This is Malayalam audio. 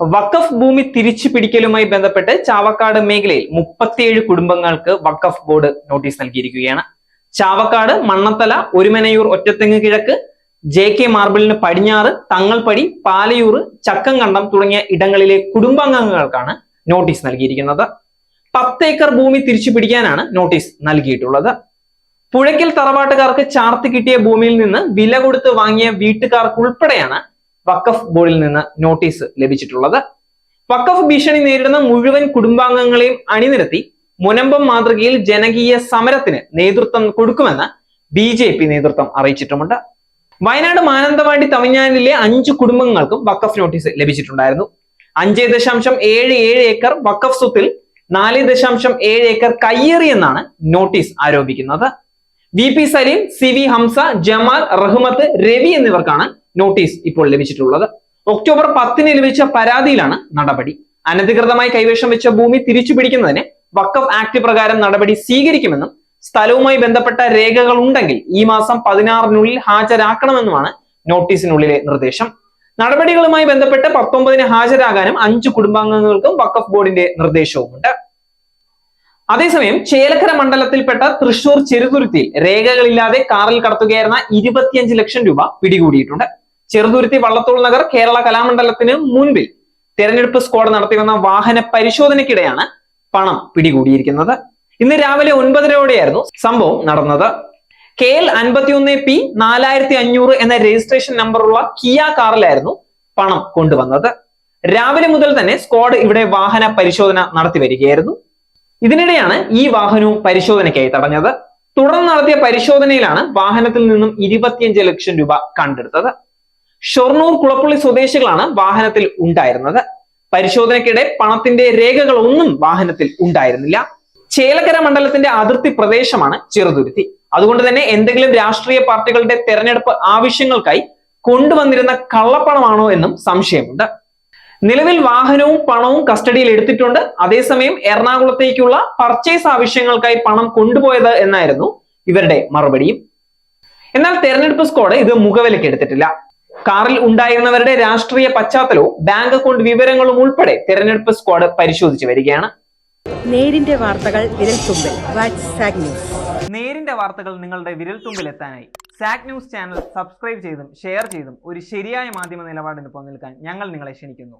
വഖഫ് ഭൂമി തിരിച്ചു പിടിക്കലുമായി ബന്ധപ്പെട്ട് ചാവക്കാട് മേഖലയിൽ മുപ്പത്തിയേഴ് കുടുംബങ്ങൾക്ക് വഖഫ് ബോർഡ് നോട്ടീസ് നൽകിയിരിക്കുകയാണ്. ചാവക്കാട് മണ്ണത്തല ഒരുമനയൂർ ഒറ്റത്തെങ്ങ് കിഴക്ക് ജെ കെ മാർബിളിന് പടിഞ്ഞാറ് തങ്ങൾപ്പടി പാലയൂർ ചക്കംകണ്ടം തുടങ്ങിയ ഇടങ്ങളിലെ കുടുംബാംഗങ്ങൾക്കാണ് നോട്ടീസ് നൽകിയിരിക്കുന്നത്. പത്ത് ഏക്കർ ഭൂമി തിരിച്ചു പിടിക്കാനാണ് നോട്ടീസ് നൽകിയിട്ടുള്ളത്. പുഴയ്ക്കൽ തറവാട്ടുകാർക്ക് ചാർത്ത് കിട്ടിയ ഭൂമിയിൽ നിന്ന് വില കൊടുത്ത് വാങ്ങിയ വീട്ടുകാർക്ക് ഉൾപ്പെടെയാണ് വഖഫ് ബോർഡിൽ നിന്ന് നോട്ടീസ് ലഭിച്ചിട്ടുള്ളത്. വഖഫ് ഭീഷണി നേരിടുന്ന മുഴുവൻ കുടുംബാംഗങ്ങളെയും അണിനിരത്തി മുനമ്പം മാതൃകയിൽ ജനകീയ സമരത്തിന് നേതൃത്വം കൊടുക്കുമെന്ന് ബി ജെ പി നേതൃത്വം അറിയിച്ചിട്ടുമുണ്ട്. വയനാട് മാനന്തവാടി തമിഴ്നാടിലെ അഞ്ച് കുടുംബങ്ങൾക്കും വഖഫ് നോട്ടീസ് ലഭിച്ചിട്ടുണ്ടായിരുന്നു. അഞ്ച് ദശാംശം ഏഴ് ഏഴ് ഏക്കർ വഖഫ് സ്വത്തിൽ നാല് ദശാംശം ഏഴ് ഏക്കർ കയ്യേറിയെന്നാണ് നോട്ടീസ് ആരോപിക്കുന്നത്. V P Saleem C V Hamsa Jamal Rahmath Ravi എന്നിവർക്കാണ് നോട്ടീസ് ഇപ്പോൾ ലഭിച്ചിട്ടുള്ളത്. ഒക്ടോബർ പത്തിന് ലഭിച്ച പരാതിയിലാണ് നടപടി. അനധികൃതമായി കൈവശം വെച്ച ഭൂമി തിരിച്ചു പിടിക്കുന്നതിന് വക്കഫ് ആക്ട് പ്രകാരം നടപടി സ്വീകരിക്കുമെന്നും സ്ഥലവുമായി ബന്ധപ്പെട്ട രേഖകൾ ഉണ്ടെങ്കിൽ ഈ മാസം പതിനാറിനുള്ളിൽ ഹാജരാക്കണമെന്നുമാണ് നോട്ടീസിനുള്ളിലെ നിർദ്ദേശം. നടപടികളുമായി ബന്ധപ്പെട്ട് പത്തൊമ്പതിന് ഹാജരാകാനും അഞ്ച് കുടുംബാംഗങ്ങൾക്കും വക്കഫ് ബോർഡിന്റെ നിർദ്ദേശവുമുണ്ട്. അതേസമയം ചേലക്കര മണ്ഡലത്തിൽപ്പെട്ട തൃശൂർ ചെറുതുരുത്തിയിൽ രേഖകളില്ലാതെ കാറിൽ കടത്തുകയായിരുന്ന ഇരുപത്തിയഞ്ച് ലക്ഷം രൂപ പിടികൂടിയിട്ടുണ്ട്. ചെറുതുരുത്തി വള്ളത്തോൾ നഗർ കേരള കലാമണ്ഡലത്തിന് മുൻപിൽ തെരഞ്ഞെടുപ്പ് സ്ക്വാഡ് നടത്തി വന്ന വാഹന പരിശോധനയ്ക്കിടെയാണ് പണം പിടികൂടിയിരിക്കുന്നത്. ഇന്ന് രാവിലെ ഒൻപതരയോടെയായിരുന്നു സംഭവം നടന്നത്. കെ എൽ അൻപത്തിയൊന്ന് പി നാലായിരത്തി അഞ്ഞൂറ് എന്ന രജിസ്ട്രേഷൻ നമ്പറുള്ള കിയ കാറിലായിരുന്നു പണം കൊണ്ടുവന്നത്. രാവിലെ മുതൽ തന്നെ സ്ക്വാഡ് ഇവിടെ വാഹന പരിശോധന നടത്തി വരികയായിരുന്നു. ഇതിനിടെയാണ് ഈ വാഹനവും പരിശോധനയ്ക്കായി തടഞ്ഞത്. തുടർന്ന് നടത്തിയ പരിശോധനയിലാണ് വാഹനത്തിൽ നിന്നും ഇരുപത്തിയഞ്ച് ലക്ഷം രൂപ കണ്ടെടുത്തത്. ഷൊർണൂർ കുളപ്പള്ളി സ്വദേശികളാണ് വാഹനത്തിൽ ഉണ്ടായിരുന്നത്. പരിശോധനയ്ക്കിടെ പണത്തിന്റെ രേഖകളൊന്നും വാഹനത്തിൽ ഉണ്ടായിരുന്നില്ല. ചേലക്കര മണ്ഡലത്തിന്റെ അതിർത്തി പ്രദേശമാണ് ചെറുതുരുത്തി. അതുകൊണ്ട് തന്നെ എന്തെങ്കിലും രാഷ്ട്രീയ പാർട്ടികളുടെ തെരഞ്ഞെടുപ്പ് ആവശ്യങ്ങൾക്കായി കൊണ്ടുവന്നിരുന്ന കള്ളപ്പണമാണോ എന്നും സംശയമുണ്ട്. നിലവിൽ വാഹനവും പണവും കസ്റ്റഡിയിൽ എടുത്തിട്ടുണ്ട്. അതേസമയം എറണാകുളത്തേക്കുള്ള പർച്ചേസ് ആവശ്യങ്ങൾക്കായി പണം കൊണ്ടുപോയത് എന്നായിരുന്നു ഇവരുടെ മറുപടിയും. എന്നാൽ തെരഞ്ഞെടുപ്പ് സ്ക്വാഡ് ഇത് മുഖവിലയ്ക്ക് എടുത്തിട്ടില്ല. കാറിൽ ഉണ്ടായിരുന്നവരുടെ രാഷ്ട്രീയ പശ്ചാത്തലവും ബാങ്ക് അക്കൗണ്ട് വിവരങ്ങളും ഉൾപ്പെടെ തെരഞ്ഞെടുപ്പ് സ്ക്വാഡ് പരിശോധിച്ചു വരികയാണ്. നേരിന്റെ വാർത്തകൾ വിരൽ തുമ്പിൽ. ന്യൂസ്. നേരിന്റെ വാർത്തകൾ നിങ്ങളുടെ വിരൽത്തുമ്പിൽ എത്താനായി. സാക് ന്യൂസ് ചാനൽ സബ്സ്ക്രൈബ് ചെയ്തും ഷെയർ ചെയ്തും ഒരു ശരിയായ മാധ്യമ നിലപാടിന് പോകാൻ ഞങ്ങൾ നിങ്ങളെ ക്ഷണിക്കുന്നു.